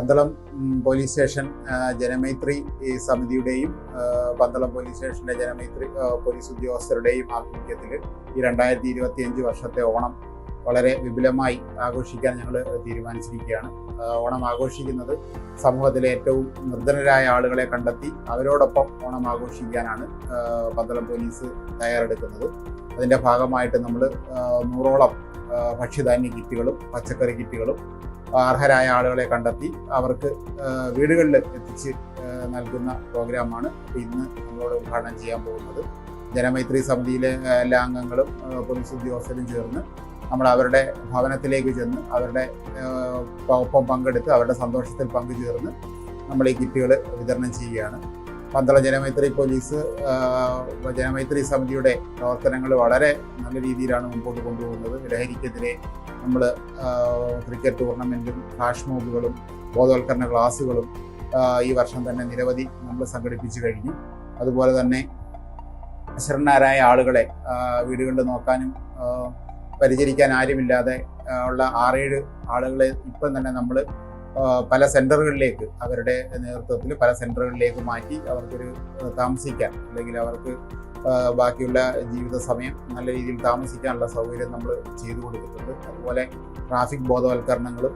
Pandalam police station Janamaithri സമിതിയുടെയും Pandalam police സ്റ്റേഷന്റെ Janamaithri police ഉദ്യോഗസ്ഥരുടെയും ആഭിമുഖ്യത്തിൽ ഈ രണ്ടായിരത്തി ഇരുപത്തി അഞ്ച് വർഷത്തെ ഓണം വളരെ വിപുലമായി ആഘോഷിക്കാൻ ഞങ്ങൾ തീരുമാനിച്ചിരിക്കുകയാണ്. ഓണം ആഘോഷിക്കുന്നത് സമൂഹത്തിലെ ഏറ്റവും നിർധനരായ ആളുകളെ കണ്ടെത്തി അവരോടൊപ്പം ഓണം ആഘോഷിക്കാനാണ് പന്തളം പോലീസ് തയ്യാറെടുക്കുന്നത്. അതിന്റെ ഭാഗമായിട്ട് നമ്മൾ നൂറോളം ഭക്ഷ്യധാന്യ കിറ്റുകളും പച്ചക്കറി കിറ്റുകളും അർഹരായ ആളുകളെ കണ്ടെത്തി അവർക്ക് വീടുകളിൽ എത്തിച്ച് നൽകുന്ന പ്രോഗ്രാമാണ് ഇന്ന് നമ്മളോട് ഉദ്ഘാടനം ചെയ്യാൻ പോകുന്നത്. ജനമൈത്രി സമിതിയിലെ എല്ലാ അംഗങ്ങളും പോലീസ് ഉദ്യോഗസ്ഥരും ചേർന്ന് നമ്മൾ അവരുടെ ഭവനത്തിലേക്ക് ചെന്ന് അവരുടെ ഒപ്പം പങ്കെടുത്ത് അവരുടെ സന്തോഷത്തിൽ പങ്കുചേർന്ന് നമ്മൾ ഈ കിറ്റുകൾ വിതരണം ചെയ്യുകയാണ്. പന്തള ജനമൈത്രി പോലീസ് ജനമൈത്രി സമിതിയുടെ പ്രവർത്തനങ്ങൾ വളരെ നല്ല രീതിയിലാണ് മുമ്പോട്ട് കൊണ്ടുപോകുന്നത്. ലഹരിക്കെതിരെ നമ്മൾ ക്രിക്കറ്റ് ടൂർണമെന്റും ഫ്ലാഷ് മോബുകളും ബോധവൽക്കരണ ക്ലാസ്സുകളും ഈ വർഷം തന്നെ നിരവധി നമ്മൾ സംഘടിപ്പിച്ചു കഴിഞ്ഞു. അതുപോലെ തന്നെ അശരണരായ ആളുകളെ വീടുകളിൽ നോക്കാനും പരിചരിക്കാൻ ആരുമില്ലാതെ ഉള്ള ആറേഴ് ആളുകളെ ഇപ്പം തന്നെ നമ്മൾ പല സെന്ററുകളിലേക്ക് അവരുടെ നേതൃത്വത്തിൽ പല സെന്ററുകളിലേക്ക് മാറ്റി അവർക്കൊരു താമസിക്കാൻ അല്ലെങ്കിൽ അവർക്ക് ബാക്കിയുള്ള ജീവിത സമയം നല്ല രീതിയിൽ താമസിക്കാനുള്ള സൗകര്യം നമ്മൾ ചെയ്തു കൊടുത്തിട്ടുണ്ട്. അതുപോലെ ട്രാഫിക് ബോധവൽക്കരണങ്ങളും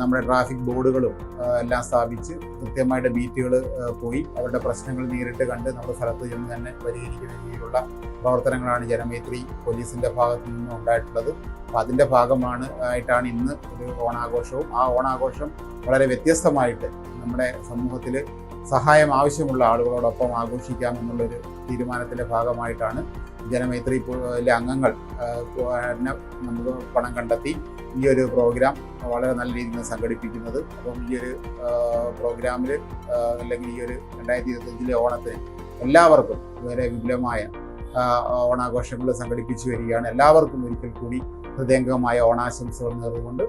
നമ്മുടെ ട്രാഫിക് ബോർഡുകളും എല്ലാം സ്ഥാപിച്ച് കൃത്യമായിട്ട് ബീറ്റുകൾ പോയി. അവരുടെ പ്രശ്നങ്ങൾ നേരിട്ട് കണ്ട് നമ്മൾ സ്ഥലത്ത് ചെന്ന് തന്നെ പരിഹരിക്കുന്ന രീതിയിലുള്ള പ്രവർത്തനങ്ങളാണ് ജനമൈത്രി പോലീസിന്റെ ഭാഗത്തു നിന്നും ഉണ്ടായിട്ടുള്ളത്. അപ്പം അതിന്റെ ഭാഗമാണ് ആയിട്ടാണ് ഇന്ന് ഒരു ഓണാഘോഷവും. ആ ഓണാഘോഷം വളരെ വ്യത്യസ്തമായിട്ട് നമ്മുടെ സമൂഹത്തിൽ സഹായം ആവശ്യമുള്ള ആളുകളോടൊപ്പം ആഘോഷിക്കാം എന്നുള്ളൊരു തീരുമാനത്തിന്റെ ഭാഗമായിട്ടാണ് ജനമൈത്രി അംഗങ്ങൾ നമുക്ക് പണം കണ്ടെത്തി ഈ ഒരു പ്രോഗ്രാം വളരെ നല്ല രീതിയിൽ സംഘടിപ്പിക്കുന്നത്. അപ്പം ഈ ഒരു പ്രോഗ്രാമിൽ അല്ലെങ്കിൽ ഈ ഒരു രണ്ടായിരത്തി ഇരുപത്തഞ്ചിലെ ഓണത്തിന് എല്ലാവർക്കും വളരെ വിപുലമായ ഓണാഘോഷങ്ങൾ സംഘടിപ്പിച്ചു വരികയാണ്. എല്ലാവർക്കും ഒരിക്കൽ കൂടി ഹൃദയംഗമായ ഓണാശംസകൾ നേർന്നുകൊണ്ട്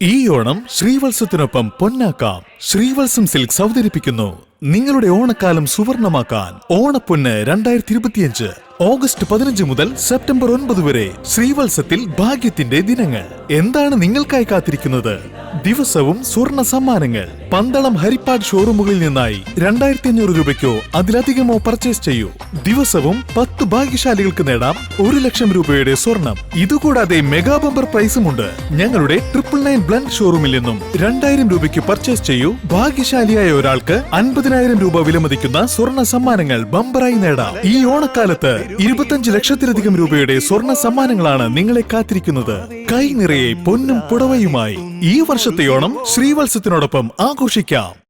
ഈ ഓണം ശ്രീവത്സത്തിനൊപ്പം പൊന്നാക്കാം. ശ്രീവത്സം സിൽക്സ് അവതരിപ്പിക്കുന്നു. നിങ്ങളുടെ ഓണക്കാലം സുവർണമാക്കാൻ ഓണപ്പൊന്ന് രണ്ടായിരത്തി ഇരുപത്തിയഞ്ച് ഓഗസ്റ്റ് പതിനഞ്ച് മുതൽ സെപ്റ്റംബർ ഒൻപത് വരെ ശ്രീവത്സത്തിൽ ഭാഗ്യത്തിന്റെ ദിനങ്ങൾ. എന്താണ് നിങ്ങൾക്കായി കാത്തിരിക്കുന്നത്? ദിവസവും സ്വർണ സമ്മാനങ്ങൾ. പന്തളം ഹരിപ്പാട് ഷോറൂമുകളിൽ നിന്നായി രണ്ടായിരത്തി അഞ്ഞൂറ് രൂപയ്ക്കോ അതിലധികമോ പർച്ചേസ് ചെയ്യൂ. ദിവസവും പത്ത് ഭാഗ്യശാലികൾക്ക് നേടാം ഒരു ലക്ഷം രൂപയുടെ സ്വർണം. ഇതുകൂടാതെ മെഗാ ബമ്പർ പ്രൈസുമുണ്ട് ഞങ്ങളുടെ ട്രിപ്പിൾ നയൻ ബ്ലൻഡ് ഷോറൂമിൽ നിന്നും രണ്ടായിരം രൂപയ്ക്ക് പർച്ചേസ് ചെയ്യൂ. ഭാഗ്യശാലിയായ ഒരാൾക്ക് അൻപതിനായിരം രൂപ വിലമതിക്കുന്ന സ്വർണ സമ്മാനങ്ങൾ ബമ്പറായി നേടാം. ഈ ഓണക്കാലത്ത് ഇരുപത്തഞ്ച് ലക്ഷത്തിലധികം രൂപയുടെ സ്വർണ സമ്മാനങ്ങളാണ് നിങ്ങളെ കാത്തിരിക്കുന്നത്. കൈ നിറയെ പൊന്നും പുടവയുമായി ഈ വർഷത്തെ ഓണം ശ്രീവത്സത്തിനോടൊപ്പം ആഘോഷിക്കാം.